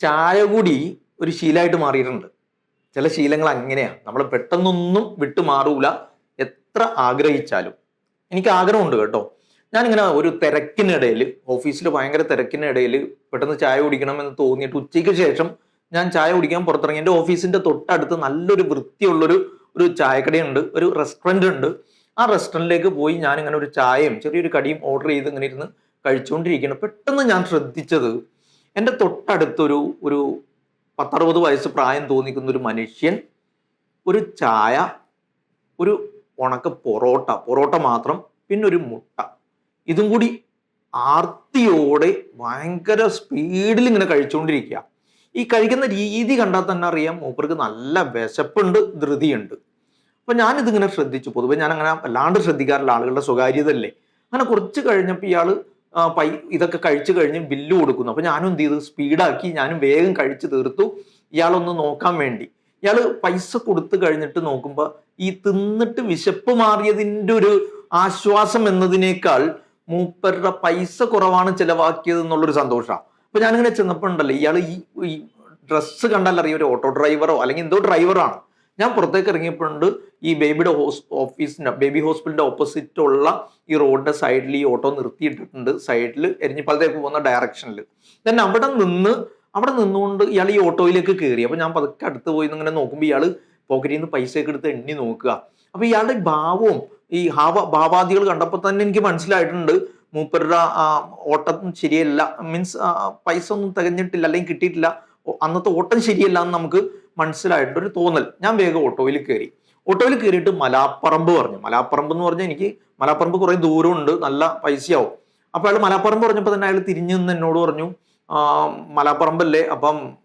ചായ കൂടി ഒരു ശീലമായിട്ട് മാറിയിട്ടുണ്ട്. ചില ശീലങ്ങൾ അങ്ങനെയാണ്. നമ്മൾ പെട്ടെന്നൊന്നും വിട്ടു മാറൂല. എത്ര ആഗ്രഹിച്ചാലും. എനിക്ക് ആഗ്രഹമുണ്ട് കേട്ടോ. ഞാനിങ്ങനെ ഒരു തിരക്കിനിടയിൽ ഓഫീസിൽ ഭയങ്കര തിരക്കിനിടയിൽ പെട്ടെന്ന് ചായ കുടിക്കണം എന്ന് തോന്നിയിട്ട് ഉച്ചയ്ക്ക് ശേഷം ഞാൻ ചായ കുടിക്കാൻ പുറത്തിറങ്ങി. എന്റെ ഓഫീസിന്റെ തൊട്ടടുത്ത് നല്ലൊരു വൃത്തിയുള്ളൊരു ഒരു ചായക്കടയുണ്ട് ഒരു റെസ്റ്റോറന്റ് ഉണ്ട്. ആ റെസ്റ്റോറന്റിലേക്ക് പോയി ഞാൻ ഇങ്ങനെ ഒരു ചായയും ചെറിയൊരു കടിയും ഓർഡർ ചെയ്ത് ഇങ്ങനെ ഇരുന്ന് കഴിച്ചുകൊണ്ടിരിക്കുകയാണ്. പെട്ടെന്ന് ഞാൻ ശ്രദ്ധിച്ചത് എന്റെ തൊട്ടടുത്തൊരു ഒരു പത്തറുപത് വയസ്സ് പ്രായം തോന്നിക്കുന്ന ഒരു മനുഷ്യൻ ഒരു ചായ ഒരു ഉണക്ക പൊറോട്ട പൊറോട്ട മാത്രം പിന്നെ ഒരു മുട്ട. ഇതും കൂടി ആർത്തിയോടെ ഭയങ്കര സ്പീഡിൽ ഇങ്ങനെ കഴിച്ചുകൊണ്ടിരിക്കുക ഈ കഴിക്കുന്ന രീതി കണ്ടാൽ തന്നെ അറിയാം മൂപ്പർക്ക് നല്ല വിശപ്പുണ്ട് ധൃതിയുണ്ട്. അപ്പം ഞാനിതിങ്ങനെ ശ്രദ്ധിച്ചു. പൊതുവെ ഞാൻ അങ്ങനെ വല്ലാണ്ട് ശ്രദ്ധിക്കാറില്ല ആളുകളുടെ സ്വകാര്യതല്ലേ അങ്ങനെ കുറച്ച് കഴിഞ്ഞപ്പോൾ ഇയാൾ ആ, പൈ ഇതൊക്കെ കഴിച്ചു കഴിഞ്ഞ് ബില്ല് കൊടുക്കുന്നു. അപ്പൊ ഞാനും എന്ത് ചെയ്തു? സ്പീഡാക്കി ഞാനും വേഗം കഴിച്ചു തീർത്തു. ഇയാളൊന്ന് നോക്കാൻ വേണ്ടി. ഇയാൾ പൈസ കൊടുത്തു കഴിഞ്ഞിട്ട് നോക്കുമ്പോൾ ഈ തിന്നിട്ട് വിശപ്പ് മാറിയതിന്റെ ഒരു ആശ്വാസം എന്നതിനേക്കാൾ മൂപ്പരുടെ പൈസ കുറവാണ് ചിലവാക്കിയത് എന്നുള്ളൊരു സന്തോഷമാണ് അപ്പൊ ഞാനിങ്ങനെ ചെന്നപ്പോൾ ഉണ്ടല്ലോ ഇയാൾ ഈ ഡ്രസ്സ് കണ്ടാൽ ഒരു ഓട്ടോ ഡ്രൈവറോ അല്ലെങ്കിൽ എന്തോ ഡ്രൈവറാണ്. ഞാൻ പുറത്തേക്ക് ഇറങ്ങിയപ്പോഴുണ്ട് ഈ ബേബിയുടെ ഹോസ് ഓഫീസിന്റെ ബേബി ഹോസ്പിറ്റലിന്റെ ഓപ്പോസിറ്റ് ഉള്ള ഈ റോഡിന്റെ സൈഡിൽ ഈ ഓട്ടോ നിർത്തിയിട്ടിട്ടുണ്ട്. സൈഡിൽ എരിഞ്ഞിപ്പാലത്തേക്ക് പോകുന്ന ഡയറക്ഷനിൽ ദെൻ അവിടെ നിന്ന് അവിടെ നിന്നുകൊണ്ട് ഇയാൾ ഈ ഓട്ടോയിലേക്ക് കയറി അപ്പോൾ ഞാൻ പതുക്കെ അടുത്ത് പോയി ഇങ്ങനെ നോക്കുമ്പോൾ ഇയാൾ പോക്കറ്റിൽ നിന്ന് പൈസയൊക്കെ എടുത്ത് എണ്ണി നോക്കുക. അപ്പോൾ ഇയാളുടെ ഭാവവും ഈ ഹാവ ഭാവാദികൾ കണ്ടപ്പോൾ തന്നെ എനിക്ക് മനസ്സിലായിട്ടുണ്ട്. മൂപ്പരുടെ ഓട്ടം ശരിയല്ല. മീൻസ് പൈസ ഒന്നും തികഞ്ഞിട്ടില്ല അല്ലെങ്കിൽ കിട്ടിയിട്ടില്ല. അന്നത്തെ ഓട്ടം ശരിയല്ല എന്ന് നമുക്ക് മനസ്സിലായിട്ടൊരു തോന്നൽ. ഞാൻ വേഗം ഓട്ടോയിൽ കയറി. ഓട്ടോയിൽ കയറിയിട്ട് മലാപ്പറമ്പ് പറഞ്ഞു. മലാപ്പറമ്പ് എന്ന് പറഞ്ഞാൽ എനിക്ക് മലാപ്പറമ്പ് കുറെ ദൂരമുണ്ട്. നല്ല പൈസയാവും. അപ്പൊ അയാൾ മലാപ്പറമ്പ് പറഞ്ഞപ്പോൾ തന്നെ അയാൾ തിരിഞ്ഞു നിന്ന് എന്നോട് പറഞ്ഞു മലാപ്പറമ്പല്ലേ? അപ്പം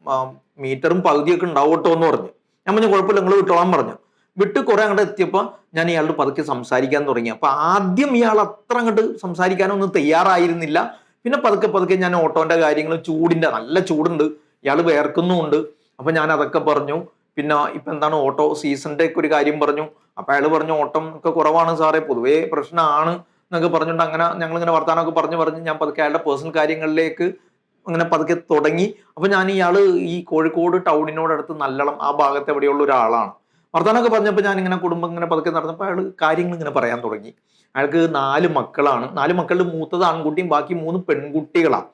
മീറ്ററും പകുതിയൊക്കെ ഉണ്ടാവും കേട്ടോ എന്ന് പറഞ്ഞു. ഞാൻ പറഞ്ഞു കുഴപ്പമില്ല നിങ്ങൾ വിട്ടോളാൻ പറഞ്ഞു. വിട്ട് കുറെ അങ്ങോട്ട് എത്തിയപ്പോൾ ഞാൻ ഇയാളുടെ പതുക്കെ സംസാരിക്കാൻ തുടങ്ങി. അപ്പൊ ആദ്യം ഇയാൾ അത്ര അങ്ങോട്ട് സംസാരിക്കാനൊന്നും തയ്യാറായിരുന്നില്ല. പിന്നെ പതുക്കെ പതുക്കെ ഞാൻ ഓട്ടോന്റെ കാര്യങ്ങൾ ചൂടിന്റെ നല്ല ചൂടുണ്ട്. ഇയാൾ വേർക്കുന്നുമുണ്ട് അപ്പൊ ഞാൻ അതൊക്കെ പറഞ്ഞു. പിന്നെ ഇപ്പൊ എന്താണ് ഓട്ടോ സീസണിന്റെ ഒക്കെ ഒരു കാര്യം പറഞ്ഞു. അപ്പൊ അയാൾ പറഞ്ഞു ഓട്ടം ഒക്കെ കുറവാണ് സാറേ പൊതുവേ പ്രശ്നമാണ് എന്നൊക്കെ പറഞ്ഞുകൊണ്ട് അങ്ങനെ ഞങ്ങൾ ഇങ്ങനെ വർത്താനമൊക്കെ പറഞ്ഞു പറഞ്ഞ് ഞാൻ പതുക്കെ അയാളുടെ പേഴ്സണൽ കാര്യങ്ങളിലേക്ക് അങ്ങനെ പതുക്കെ തുടങ്ങി. അപ്പൊ ഞാൻ ഇയാൾ ഈ കോഴിക്കോട് ടൗണിനോടടുത്ത് നല്ലളം ആ ഭാഗത്ത് എവിടെയുള്ള ഒരാളാണ്. വർത്താനമൊക്കെ പറഞ്ഞപ്പോൾ ഞാൻ ഇങ്ങനെ കുടുംബം ഇങ്ങനെ പതുക്കെ നടന്നപ്പോൾ അയാൾ കാര്യങ്ങൾ ഇങ്ങനെ പറയാൻ തുടങ്ങി. അയാൾക്ക് നാല് മക്കളാണ്. നാല് മക്കളുടെ മൂത്തത് ആൺകുട്ടിയും ബാക്കി മൂന്ന് പെൺകുട്ടികളാണ്.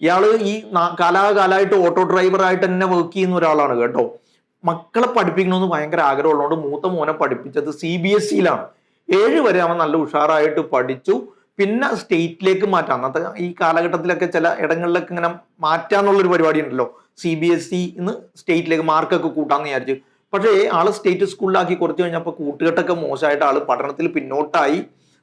ഇയാൾ ഈ കാലാകാലമായിട്ട് ഓട്ടോ ഡ്രൈവറായിട്ട് തന്നെ വർക്ക് ചെയ്യുന്ന ഒരാളാണ് കേട്ടോ. മക്കളെ പഠിപ്പിക്കണമെന്ന് ഭയങ്കര ആഗ്രഹമുള്ളതുകൊണ്ട് മൂത്ത മോനെ പഠിപ്പിച്ചത് സി ബി എസ് സിയിലാണ് ഏഴ് വരെ അവൻ നല്ല ഉഷാറായിട്ട് പഠിച്ചു. പിന്നെ സ്റ്റേറ്റിലേക്ക് മാറ്റാം. അന്നത്തെ ഈ കാലഘട്ടത്തിലൊക്കെ ചില ഇടങ്ങളിലൊക്കെ ഇങ്ങനെ മാറ്റാന്നുള്ളൊരു പരിപാടി ഉണ്ടല്ലോ സി ബി എസ് സി ഇന്ന് സ്റ്റേറ്റിലേക്ക് മാർക്കൊക്കെ കൂട്ടാന്ന് വിചാരിച്ചു. പക്ഷേ ആൾ സ്റ്റേറ്റ് സ്കൂളിലാക്കി കുറച്ച് കഴിഞ്ഞപ്പോൾ കൂട്ടുകെട്ടൊക്കെ മോശമായിട്ട് ആൾ പഠനത്തിൽ പിന്നോട്ടായി.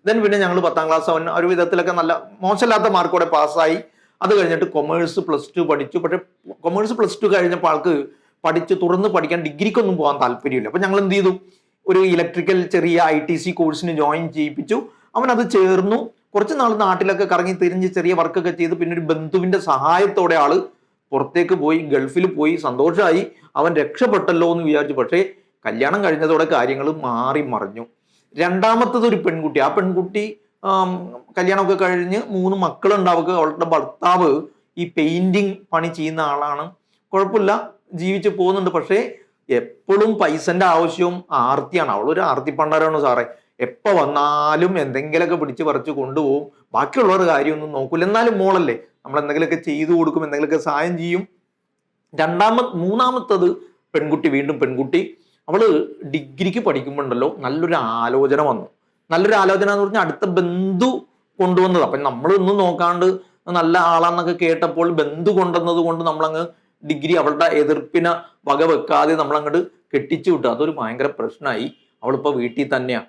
ദെൻ പിന്നെ ഞങ്ങൾ പത്താം ക്ലാസ് അവൻ ഒരു വിധത്തിലൊക്കെ നല്ല മോശമില്ലാത്ത മാർക്കോടെ പാസ്സായി അത് കഴിഞ്ഞിട്ട് കൊമേഴ്സ് പ്ലസ് ടു പഠിച്ചു. പക്ഷേ കൊമേഴ്സ് പ്ലസ് ടു കഴിഞ്ഞപ്പോൾ ആൾക്ക് പഠിച്ച് തുറന്ന് പഠിക്കാൻ ഡിഗ്രിക്കൊന്നും പോകാൻ താല്പര്യമില്ല. അപ്പം ഞങ്ങൾ എന്ത് ചെയ്തു? ഒരു ഇലക്ട്രിക്കൽ ചെറിയ ഐ ടി സി കോഴ്സിന് ജോയിൻ ചെയ്യിപ്പിച്ചു. അവൻ അത് ചേർന്നു. കുറച്ച് നാൾ നാട്ടിലൊക്കെ കറങ്ങി തിരിഞ്ഞ് ചെറിയ വർക്കൊക്കെ ചെയ്ത് പിന്നെ ഒരു ബന്ധുവിന്റെ സഹായത്തോടെ ആൾ പുറത്തേക്ക് പോയി ഗൾഫിൽ പോയി സന്തോഷമായി അവൻ രക്ഷപ്പെട്ടല്ലോ എന്ന് വിചാരിച്ചു. പക്ഷേ കല്യാണം കഴിഞ്ഞതോടെ കാര്യങ്ങൾ മാറി മറിഞ്ഞു. രണ്ടാമത്തത് ഒരു പെൺകുട്ടി. ആ പെൺകുട്ടി കല്യാണമൊക്കെ കഴിഞ്ഞ് മൂന്ന് മക്കളുണ്ട് അവൾക്ക് അവളുടെ ഭർത്താവ് ഈ പെയിന്റിങ് പണി ചെയ്യുന്ന ആളാണ്. കുഴപ്പമില്ല. ജീവിച്ച് പോകുന്നുണ്ട്. പക്ഷേ എപ്പോഴും പൈസന്റെ ആവശ്യവും ആർത്തിയാണ്. അവളൊരു ആർത്തി പണ്ടാരാണ് സാറേ? എപ്പോ വന്നാലും എന്തെങ്കിലുമൊക്കെ പിടിച്ച് പറിച്ച് കൊണ്ടുപോകും. ബാക്കിയുള്ളവരുടെ കാര്യമൊന്നും നോക്കൂല. എന്നാലും മോളല്ലേ നമ്മൾ എന്തെങ്കിലുമൊക്കെ ചെയ്തു കൊടുക്കും എന്തെങ്കിലുമൊക്കെ സഹായം ചെയ്യും. രണ്ടാമ മൂന്നാമത്തത് പെൺകുട്ടി വീണ്ടും പെൺകുട്ടി. അവൾ ഡിഗ്രിക്ക് പഠിക്കുമ്പോണ്ടല്ലോ നല്ലൊരു ആലോചന വന്നു. നല്ലൊരു ആലോചന എന്ന് പറഞ്ഞാൽ അടുത്ത ബന്ധു കൊണ്ടുവന്നത്. അപ്പൊ നമ്മളൊന്നും നോക്കാണ്ട് നല്ല ആളാന്നൊക്കെ കേട്ടപ്പോൾ ബന്ധു കൊണ്ടുവന്നത് കൊണ്ട് നമ്മളങ്ങ് ഡിഗ്രി അവളുടെ എതിർപ്പിനെ വകവെക്കാതെ നമ്മളങ്ങോട്ട് കെട്ടിച്ചു വിട്ടു. അതൊരു ഭയങ്കര പ്രശ്നമായി അവളിപ്പോ വീട്ടിൽ തന്നെയാ.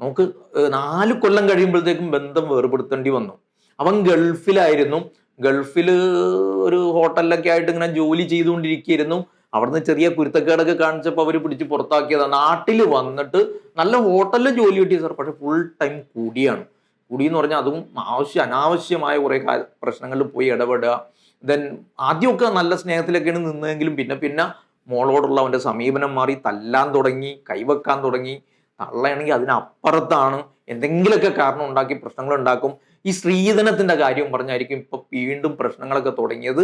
നമുക്ക് നാല് കൊല്ലം കഴിയുമ്പോഴത്തേക്കും ബന്ധം വേർപെടുത്തേണ്ടി വന്നു. അവൻ ഗൾഫിലായിരുന്നു. ഗൾഫിൽ ഒരു ഹോട്ടലിലൊക്കെ ആയിട്ട് ഇങ്ങനെ ജോലി ചെയ്തുകൊണ്ടിരിക്കുകയായിരുന്നു. അവിടുന്ന് ചെറിയ കുരുത്തക്കേടൊക്കെ കാണിച്ചപ്പോൾ അവർ പിടിച്ച് പുറത്താക്കിയതാണ് നാട്ടിൽ വന്നിട്ട് നല്ല ഹോട്ടലിൽ ജോലി കിട്ടിയ സാർ പക്ഷെ ഫുൾ ടൈം കൂടിയാണ്. കൂടിയെന്ന് എന്ന് പറഞ്ഞാൽ അതും ആവശ്യം അനാവശ്യമായ കുറേ പ്രശ്നങ്ങളിൽ പോയി ഇടപെടുക. ദെൻ ആദ്യമൊക്കെ നല്ല സ്നേഹത്തിലൊക്കെയാണ് നിന്നതെങ്കിലും പിന്നെ പിന്നെ മോളോടുള്ള അവന്റെ സമീപനം മാറി തല്ലാൻ തുടങ്ങി കൈവെക്കാൻ തുടങ്ങി. തള്ളയാണെങ്കിൽ അതിനപ്പുറത്താണ് എന്തെങ്കിലുമൊക്കെ കാരണം ഉണ്ടാക്കി പ്രശ്നങ്ങൾ ഉണ്ടാക്കും. ഈ സ്ത്രീധനത്തിന്റെ കാര്യം പറഞ്ഞായിരിക്കും ഇപ്പം വീണ്ടും പ്രശ്നങ്ങളൊക്കെ തുടങ്ങിയത്.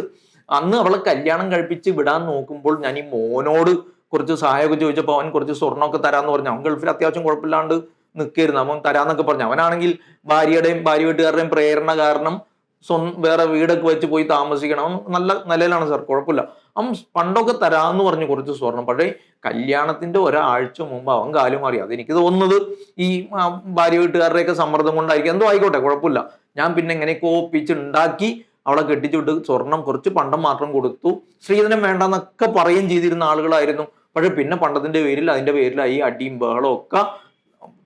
അന്ന് അവളെ കല്യാണം കഴിപ്പിച്ച് വിടാൻ നോക്കുമ്പോൾ ഞാൻ ഈ മോനോട് കുറച്ച് സഹായമൊക്കെ ചോദിച്ചപ്പോൾ അവൻ കുറച്ച് സ്വർണമൊക്കെ തരാന്ന് പറഞ്ഞു. അവൻ ഗൾഫിൽ അത്യാവശ്യം കുഴപ്പമില്ലാണ്ട് നിൽക്കായിരുന്നു അവൻ തരാന്നൊക്കെ പറഞ്ഞു. അവനാണെങ്കിൽ ഭാര്യയുടെയും ഭാര്യ വീട്ടുകാരുടെയും പ്രേരണ കാരണം സ്വന്തം വേറെ വീടൊക്കെ വെച്ച് പോയി താമസിക്കണം. അവൻ നല്ല നിലയിലാണ് സാർ. കുഴപ്പമില്ല. അവൻ പണ്ടൊക്കെ തരാമെന്ന് പറഞ്ഞു കുറച്ച് സ്വർണം പക്ഷേ കല്യാണത്തിന്റെ ഒരാഴ്ച മുമ്പ് അവൻ കാലം മാറി. അതെനിക്ക് തോന്നുന്നത് ഈ ഭാര്യ വീട്ടുകാരുടെയൊക്കെ സമ്മർദ്ദം കൊണ്ടായിരിക്കും. എന്തോ ആയിക്കോട്ടെ കുഴപ്പമില്ല. ഞാൻ പിന്നെ എങ്ങനെയൊക്കെ ഒപ്പിച്ച് ഉണ്ടാക്കി അവളെ കെട്ടിച്ചുവിട്ട് സ്വർണം കുറച്ച് പണ്ടം മാത്രം കൊടുത്തു. സ്ത്രീധനം വേണ്ടെന്നൊക്കെ പറയുകയും ചെയ്തിരുന്ന ആളുകളായിരുന്നു. പക്ഷെ പിന്നെ പണ്ടത്തിന്റെ പേരിൽ അതിന്റെ പേരിലായി അടിയും ബഹളവും ഒക്കെ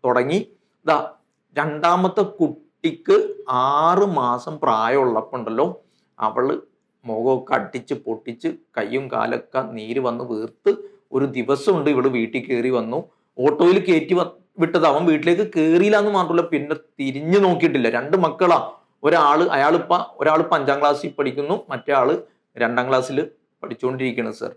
തുടങ്ങി. ഇതാ രണ്ടാമത്തെ കുട്ടിക്ക് ആറ് മാസം പ്രായമുള്ളപ്പോൾ ഉണ്ടല്ലോ അവൾ മുഖമൊക്കെ അടിച്ച് പൊട്ടിച്ച് കയ്യും കാലൊക്കെ നീര് വന്ന് വീർത്ത് ഒരു ദിവസമുണ്ട് ഇവൾ വീട്ടിൽ കയറി വന്നു. ഓട്ടോയിൽ കയറ്റി വിട്ടത്. അവൻ വീട്ടിലേക്ക് കയറിയില്ല എന്ന് മാത്രമല്ല പിന്നെ തിരിഞ്ഞു നോക്കിയിട്ടില്ല. രണ്ട് മക്കളാ. ഒരാൾ ഇപ്പം അഞ്ചാം ക്ലാസ്സിൽ പഠിക്കുന്നു മറ്റേ ആൾ രണ്ടാം ക്ലാസ്സിൽ പഠിച്ചുകൊണ്ടിരിക്കുന്നു സർ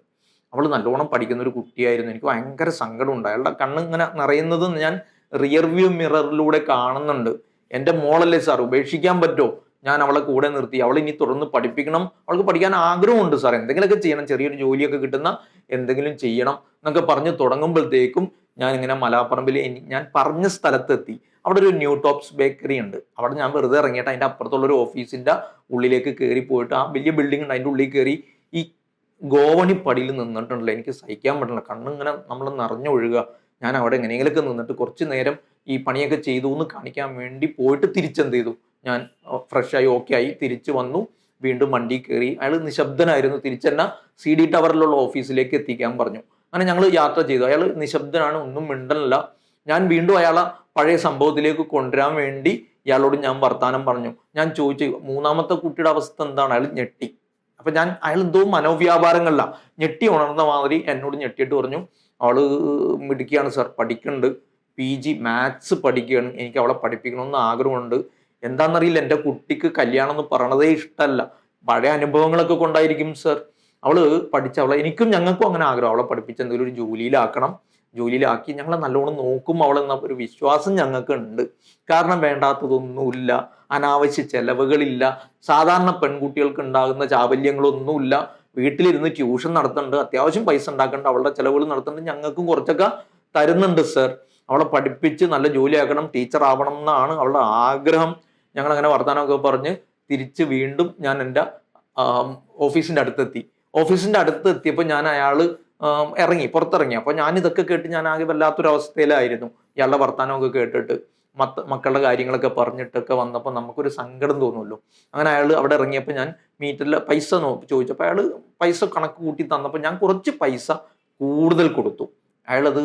അവൾ നല്ലോണം പഠിക്കുന്ന ഒരു കുട്ടിയായിരുന്നു. എനിക്ക് ഭയങ്കര സങ്കടം ഉണ്ട് അയാളുടെ കണ്ണ് ഇങ്ങനെ നിറയുന്നത് ഞാൻ റിയർ വ്യൂ മിററിലൂടെ കാണുന്നുണ്ട്. എന്റെ മോളല്ലേ സാർ ഉപേക്ഷിക്കാൻ പറ്റുമോ ഞാൻ അവളെ കൂടെ നിർത്തി. അവൾ ഇനി തുടർന്ന് പഠിപ്പിക്കണം. അവൾക്ക് പഠിക്കാൻ ആഗ്രഹമുണ്ട് സാർ എന്തെങ്കിലുമൊക്കെ ചെയ്യണം. ചെറിയൊരു ജോലിയൊക്കെ കിട്ടുന്ന എന്തെങ്കിലും ചെയ്യണം എന്നൊക്കെ പറഞ്ഞ് തുടങ്ങുമ്പോഴത്തേക്കും ഞാൻ ഇങ്ങനെ മലാപ്പറമ്പിൽ ഞാൻ പറഞ്ഞ സ്ഥലത്തെത്തി. അവിടെ ഒരു ന്യൂ ടോപ്സ് ബേക്കറി ഉണ്ട്. അവിടെ ഞാൻ വെറുതെ ഇറങ്ങിയിട്ട് അതിന്റെ അപ്പുറത്തുള്ള ഒരു ഓഫീസിന്റെ ഉള്ളിലേക്ക് കയറി പോയിട്ട് ആ വലിയ ബിൽഡിംഗ് ഉണ്ട്. അതിന്റെ ഉള്ളിൽ കയറി ഈ ഗോവണി പടിയിൽ നിന്നിട്ടുണ്ടല്ലോ. എനിക്ക് സഹിക്കാൻ പറ്റില്ല. കണ്ണിങ്ങനെ നമ്മൾ നിറഞ്ഞൊഴുകുക ഞാൻ അവിടെ എങ്ങനെയെങ്കിലൊക്കെ നിന്നിട്ട് കുറച്ച് നേരം ഈ പണിയൊക്കെ ചെയ്തു എന്ന് കാണിക്കാൻ വേണ്ടി പോയിട്ട് തിരിച്ചെന്ത് ചെയ്തു. ഞാൻ ഫ്രഷായി ഓക്കെ ആയി തിരിച്ചു വന്നു. വീണ്ടും വണ്ടി കയറി അയാൾ നിശബ്ദനായിരുന്നു. തിരിച്ചെന്ന സി ഡി ടവറിലുള്ള ഓഫീസിലേക്ക് എത്തിക്കാൻ പറഞ്ഞു. അങ്ങനെ ഞങ്ങൾ യാത്ര ചെയ്തു. അയാൾ നിശബ്ദനാണ്. ഒന്നും മിണ്ടല്ല ഞാൻ വീണ്ടും അയാളെ പഴയ സംഭവത്തിലേക്ക് കൊണ്ടുവരാൻ വേണ്ടി ഇയാളോട് ഞാൻ വർത്താനം പറഞ്ഞു. ഞാൻ ചോദിച്ചു മൂന്നാമത്തെ കുട്ടിയുടെ അവസ്ഥ എന്താണ്? അയാൾ ഞെട്ടി. അപ്പൊ ഞാൻ അയാൾ എന്തോ മനോവ്യാപാരങ്ങളില്ല. ഞെട്ടി ഉണർന്ന മാതിരി എന്നോട് ഞെട്ടിയിട്ട് പറഞ്ഞു അവൾ മിടുക്കിയാണ് സാർ പഠിക്കുന്നുണ്ട്. പി ജി മാത്സ് പഠിക്കുകയാണ്. എനിക്ക് അവളെ പഠിപ്പിക്കണമെന്ന് ആഗ്രഹമുണ്ട്. എന്താണെന്നറിയില്ല എന്റെ കുട്ടിക്ക് കല്യാണം എന്ന് പറയണതേ ഇഷ്ടമല്ല. പഴയ അനുഭവങ്ങളൊക്കെ കൊണ്ടായിരിക്കും സർ. അവൾ പഠിച്ച അവളെ എനിക്കും ഞങ്ങൾക്കും അങ്ങനെ ആഗ്രഹം. അവളെ പഠിപ്പിച്ച് എന്തെങ്കിലും ഒരു ജോലിയിലാക്കണം. ജോലിയിലാക്കി ഞങ്ങളെ നല്ലോണം നോക്കും അവളെന്ന ഒരു വിശ്വാസം ഞങ്ങൾക്ക് ഉണ്ട് കാരണം വേണ്ടാത്തതൊന്നുമില്ല അനാവശ്യ ചെലവുകളില്ല. സാധാരണ പെൺകുട്ടികൾക്ക് ഉണ്ടാകുന്ന ചാബല്യങ്ങളൊന്നുമില്ല. വീട്ടിലിരുന്ന് ട്യൂഷൻ നടത്തുന്നുണ്ട് അത്യാവശ്യം പൈസ ഉണ്ടാക്കുന്നുണ്ട് അവളുടെ ചിലവുകൾ നടത്തുന്നുണ്ട് ഞങ്ങൾക്കും കുറച്ചൊക്കെ തരുന്നുണ്ട് സർ. അവളെ പഠിപ്പിച്ച് നല്ല ജോലിയാക്കണം ടീച്ചർ ആവണം എന്നാണ് അവളുടെ ആഗ്രഹം. ഞങ്ങൾ അങ്ങനെ വർത്തമാനമൊക്കെ പറഞ്ഞ് തിരിച്ച് വീണ്ടും ഞാൻ എന്റെ ഓഫീസിന്റെ അടുത്തെത്തി. ഓഫീസിന്റെ അടുത്ത് എത്തിയപ്പോൾ ഞാൻ അയാൾ ഇറങ്ങി പുറത്തിറങ്ങി. അപ്പോൾ ഞാൻ ഇതൊക്കെ കേട്ട് ഞാൻ ആകെ വല്ലാത്തൊരു അവസ്ഥയിലായിരുന്നു ഇയാളുടെ വർത്തമാനമൊക്കെ കേട്ടിട്ട് മത്ത മക്കളുടെ കാര്യങ്ങളൊക്കെ പറഞ്ഞിട്ടൊക്കെ വന്നപ്പോൾ നമുക്കൊരു സങ്കടം തോന്നുമല്ലോ. അങ്ങനെ അയാൾ അവിടെ ഇറങ്ങിയപ്പോൾ ഞാൻ മീറ്ററിൽ പൈസ നോ ചോദിച്ചപ്പോൾ അയാൾ പൈസ കണക്ക് കൂട്ടി തന്നപ്പോൾ ഞാൻ കുറച്ച് പൈസ കൂടുതൽ കൊടുത്തു. അയാളത്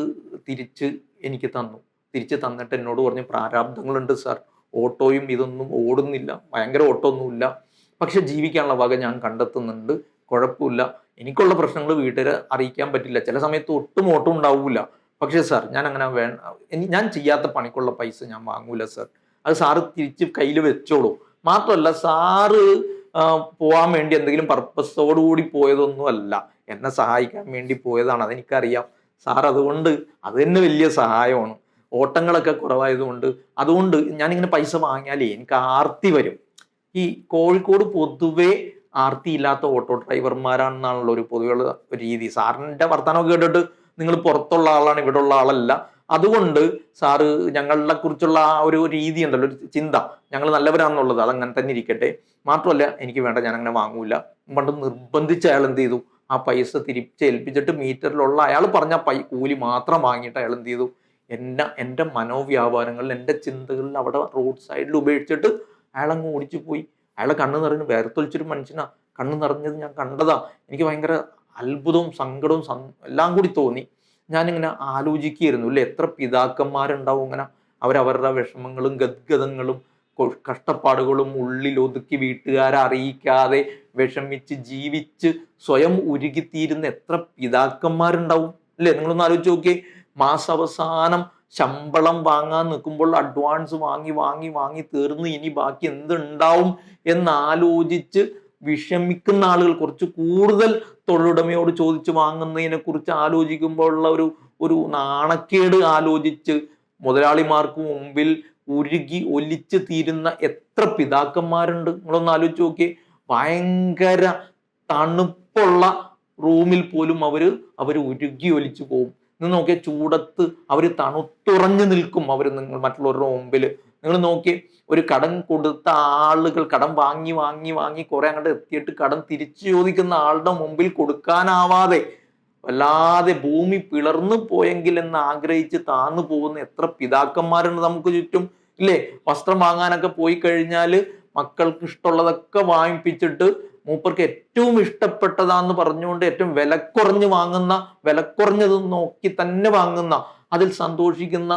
തിരിച്ച് എനിക്ക് തന്നു. തിരിച്ച് തന്നിട്ട് എന്നോട് പറഞ്ഞു പ്രാരാബ്ദങ്ങളുണ്ട് സാർ. ഓട്ടോയും ഇതൊന്നും ഓടുന്നില്ല. ഭയങ്കര ഓട്ടോ ഒന്നുമില്ല പക്ഷെ ജീവിക്കാനുള്ള വക ഞാൻ കണ്ടെത്തുന്നുണ്ട്. കുഴപ്പമില്ല. എനിക്കുള്ള പ്രശ്നങ്ങൾ വീട്ടുകാരെ അറിയിക്കാൻ പറ്റില്ല. ചില സമയത്ത് ഒട്ടും ഓട്ടം ഉണ്ടാവില്ല പക്ഷേ സാർ ഞാൻ അങ്ങനെ വേ ഞാൻ ചെയ്യാത്ത പണിക്കുള്ള പൈസ ഞാൻ വാങ്ങൂല സാർ അത് സാറ് തിരിച്ച് കയ്യിൽ വെച്ചോളൂ. മാത്രമല്ല സാറ് പോകാൻ വേണ്ടി എന്തെങ്കിലും പർപ്പസോടുകൂടി പോയതൊന്നും അല്ല. എന്നെ സഹായിക്കാൻ വേണ്ടി പോയതാണ്. അതെനിക്കറിയാം. സാർ അതുകൊണ്ട് അത് തന്നെ വലിയ സഹായമാണ്. ഓട്ടങ്ങളൊക്കെ കുറവായതുകൊണ്ട് അതുകൊണ്ട് ഞാനിങ്ങനെ പൈസ വാങ്ങിയാലേ എനിക്ക് ആർത്തി വരും. ഈ കോഴിക്കോട് പൊതുവെ ആർത്തി ഇല്ലാത്ത ഓട്ടോ ഡ്രൈവർമാരാണെന്നാണല്ലോ ഒരു പൊതുവെയുള്ള രീതി. സാറിന്റെ വർത്തമാനമൊക്കെ കേട്ടിട്ട് നിങ്ങൾ പുറത്തുള്ള ആളാണ് ഇവിടെ ഉള്ള ആളല്ല. അതുകൊണ്ട് സാറ് ഞങ്ങളെ കുറിച്ചുള്ള ആ ഒരു രീതി ഉണ്ടല്ലോ ഒരു ചിന്ത. ഞങ്ങൾ നല്ലവരാണെന്നുള്ളത് അതങ്ങനെ തന്നെ ഇരിക്കട്ടെ. മാത്രമല്ല എനിക്ക് വേണ്ട ഞാൻ അങ്ങനെ വാങ്ങൂല. പണ്ട് നിർബന്ധിച്ച് അയാൾ എന്ത് ചെയ്തു? ആ പൈസ തിരിച്ചേൽപ്പിച്ചിട്ട് മീറ്ററിലുള്ള അയാൾ പറഞ്ഞ പൈ കൂലി മാത്രം വാങ്ങിയിട്ട് അയാൾ എന്ത് ചെയ്തു? എന്റെ എന്റെ മനോവ്യാപാരങ്ങളിൽ എന്റെ ചിന്തകളിൽ അവിടെ റോഡ് സൈഡിൽ ഉപേക്ഷിച്ചിട്ട് അയാളങ്ങ് ഓടിച്ചു പോയി. അയാളെ കണ്ണ് നിറഞ്ഞ് വേർത്തൊലിച്ചൊരു മനുഷ്യനാ. കണ്ണ് നിറഞ്ഞത് ഞാൻ കണ്ടതാ. എനിക്ക് ഭയങ്കര അത്ഭുതവും സങ്കടവും എല്ലാം കൂടി തോന്നി. ഞാനിങ്ങനെ ആലോചിക്കുകയായിരുന്നു. അല്ലെ എത്ര പിതാക്കന്മാരുണ്ടാവും ഇങ്ങനെ. അവരവരുടെ വിഷമങ്ങളും ഗദ്ഗതങ്ങളും കഷ്ടപ്പാടുകളും ഉള്ളിൽ ഒതുക്കി വീട്ടുകാരെ അറിയിക്കാതെ വിഷമിച്ച് ജീവിച്ച് സ്വയം ഉരുകിത്തീരുന്ന എത്ര പിതാക്കന്മാരുണ്ടാവും. അല്ലേ നിങ്ങളൊന്ന് ആലോചിച്ച് നോക്കിയേ. മാസാവസാനം ശമ്പളം വാങ്ങാൻ നിൽക്കുമ്പോൾ അഡ്വാൻസ് വാങ്ങി വാങ്ങി വാങ്ങി തീർന്ന് ഇനി ബാക്കി എന്തുണ്ടാവും എന്നാലോചിച്ച് വിഷമിക്കുന്ന ആളുകൾ കുറച്ച് കൂടുതൽ തൊഴിലുടമയോട് ചോദിച്ച് വാങ്ങുന്നതിനെ കുറിച്ച് ആലോചിക്കുമ്പോഴുള്ള ഒരു ഒരു നാണക്കേട് ആലോചിച്ച് മുതലാളിമാർക്ക് മുമ്പിൽ ഉരുകി ഒലിച്ച് തീരുന്ന എത്ര പിതാക്കന്മാരുണ്ട്? നിങ്ങളൊന്ന് ആലോചിച്ച് നോക്കി ഭയങ്കര തണുപ്പുള്ള റൂമിൽ പോലും അവർ അവർ ഉരുകി ഒലിച്ചു പോകും. ഇന്ന് നോക്കിയ ചൂടത്ത് അവർ തണുത്തുറഞ്ഞു നിൽക്കും അവർ നിങ്ങൾ മറ്റുള്ളവരുടെ മുമ്പിൽ നിങ്ങൾ നോക്കി ഒരു കടം കൊടുത്ത ആളുകൾ കടം വാങ്ങി വാങ്ങി വാങ്ങി കുറെ അങ്ങോട്ട് എത്തിയിട്ട് കടം തിരിച്ചു ചോദിക്കുന്ന ആളുടെ മുമ്പിൽ കൊടുക്കാനാവാതെ വല്ലാതെ ഭൂമി പിളർന്നു പോയെങ്കിൽ എന്ന് ആഗ്രഹിച്ച് താന്നു പോകുന്ന എത്ര പിതാക്കന്മാരുണ്ട് നമുക്ക് ചുറ്റും. ഇല്ലേ? വസ്ത്രം വാങ്ങാനൊക്കെ പോയി കഴിഞ്ഞാൽ മക്കൾക്ക് ഇഷ്ടമുള്ളതൊക്കെ വാങ്ങിപ്പിച്ചിട്ട് മൂപ്പർക്ക് ഏറ്റവും ഇഷ്ടപ്പെട്ടതാന്ന് പറഞ്ഞുകൊണ്ട് ഏറ്റവും വിലക്കുറഞ്ഞ് വാങ്ങുന്ന വിലക്കുറഞ്ഞത് നോക്കി തന്നെ വാങ്ങുന്ന അതിൽ സന്തോഷിക്കുന്ന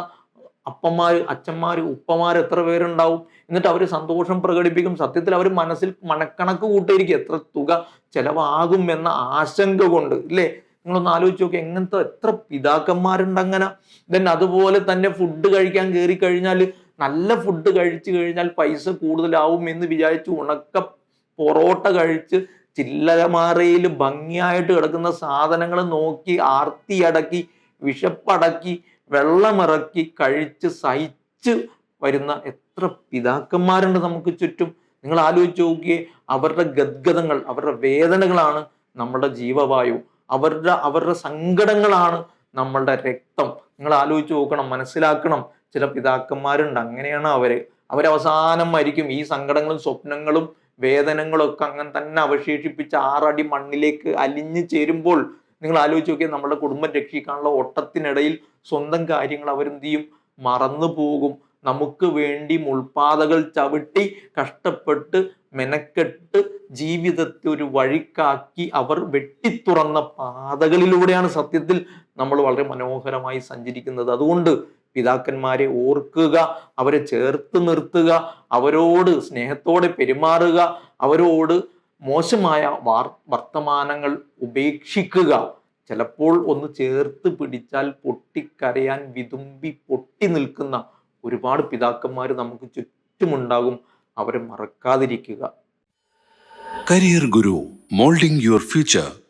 അപ്പന്മാർ അച്ഛന്മാർ ഉപ്പമാര് എത്ര പേരുണ്ടാവും? എന്നിട്ട് അവർ സന്തോഷം പ്രകടിപ്പിക്കും. സത്യത്തിൽ അവർ മനസ്സിൽ മണക്കണക്ക് കൂട്ടിയിരിക്കും എത്ര തുക ചെലവാകും എന്ന ആശങ്ക കൊണ്ട് ഇല്ലേ? നിങ്ങളൊന്ന് ആലോചിച്ച് നോക്കി എങ്ങനത്തെ എത്ര പിതാക്കന്മാരുണ്ട് അങ്ങനെ. ദെൻ അതുപോലെ തന്നെ ഫുഡ് കഴിക്കാൻ കയറി കഴിഞ്ഞാൽ നല്ല ഫുഡ് കഴിച്ചു കഴിഞ്ഞാൽ പൈസ കൂടുതലാവും എന്ന് വിചാരിച്ച് ഉണക്ക പൊറോട്ട കഴിച്ച് ചില്ലരമാറയിൽ ഭംഗിയായിട്ട് കിടക്കുന്ന സാധനങ്ങൾ നോക്കി ആർത്തി അടക്കി വിശപ്പടക്കി വെള്ളമിറക്കി കഴിച്ച് സഹിച്ച് വരുന്ന എത്ര പിതാക്കന്മാരുണ്ട് നമുക്ക് ചുറ്റും. നിങ്ങൾ ആലോചിച്ച് നോക്കിയേ അവരുടെ ഗദ്ഗതങ്ങൾ അവരുടെ വേദനകളാണ് നമ്മളുടെ ജീവവായു. അവരുടെ അവരുടെ സങ്കടങ്ങളാണ് നമ്മളുടെ രക്തം. നിങ്ങൾ ആലോചിച്ച് നോക്കണം മനസ്സിലാക്കണം ചില പിതാക്കന്മാരുണ്ട് അങ്ങനെയാണ് അവർ. അവരവസാനം മരിക്കും. ഈ സങ്കടങ്ങളും സ്വപ്നങ്ങളും വേദനകളും ഒക്കെ അങ്ങനെ തന്നെ അവശേഷിപ്പിച്ച് ആറടി മണ്ണിലേക്ക് അലിഞ്ഞു ചേരുമ്പോൾ നിങ്ങൾ ആലോചിച്ച് നോക്കിയാൽ നമ്മുടെ കുടുംബം രക്ഷിക്കാനുള്ള ഓട്ടത്തിനിടയിൽ സ്വന്തം കാര്യങ്ങൾ അവരെന്ത് ചെയ്യും? മറന്നു പോകും. നമുക്ക് വേണ്ടി മുൾപാതകൾ ചവിട്ടി കഷ്ടപ്പെട്ട് മെനക്കെട്ട് ജീവിതത്തെ ഒരു വഴിക്കാക്കി അവർ വെട്ടിത്തുറന്ന പാതകളിലൂടെയാണ് സത്യത്തിൽ നമ്മൾ വളരെ മനോഹരമായി സഞ്ചരിക്കുന്നത്. അതുകൊണ്ട് പിതാക്കന്മാരെ ഓർക്കുക അവരെ ചേർത്ത് നിർത്തുക അവരോട് സ്നേഹത്തോടെ പെരുമാറുക അവരോട് മോശമായ വാർ വർത്തമാനങ്ങൾ ഉപേക്ഷിക്കുക. ചിലപ്പോൾ ഒന്ന് ചേർത്ത് പിടിച്ചാൽ പൊട്ടിക്കരയാൻ വിതുമ്പി പൊട്ടി നിൽക്കുന്ന ഒരുപാട് പിതാക്കന്മാർ നമുക്ക് ചുറ്റുമുണ്ടാകും. അവരെ മറക്കാതിരിക്കുക. Career Guru moulding your Future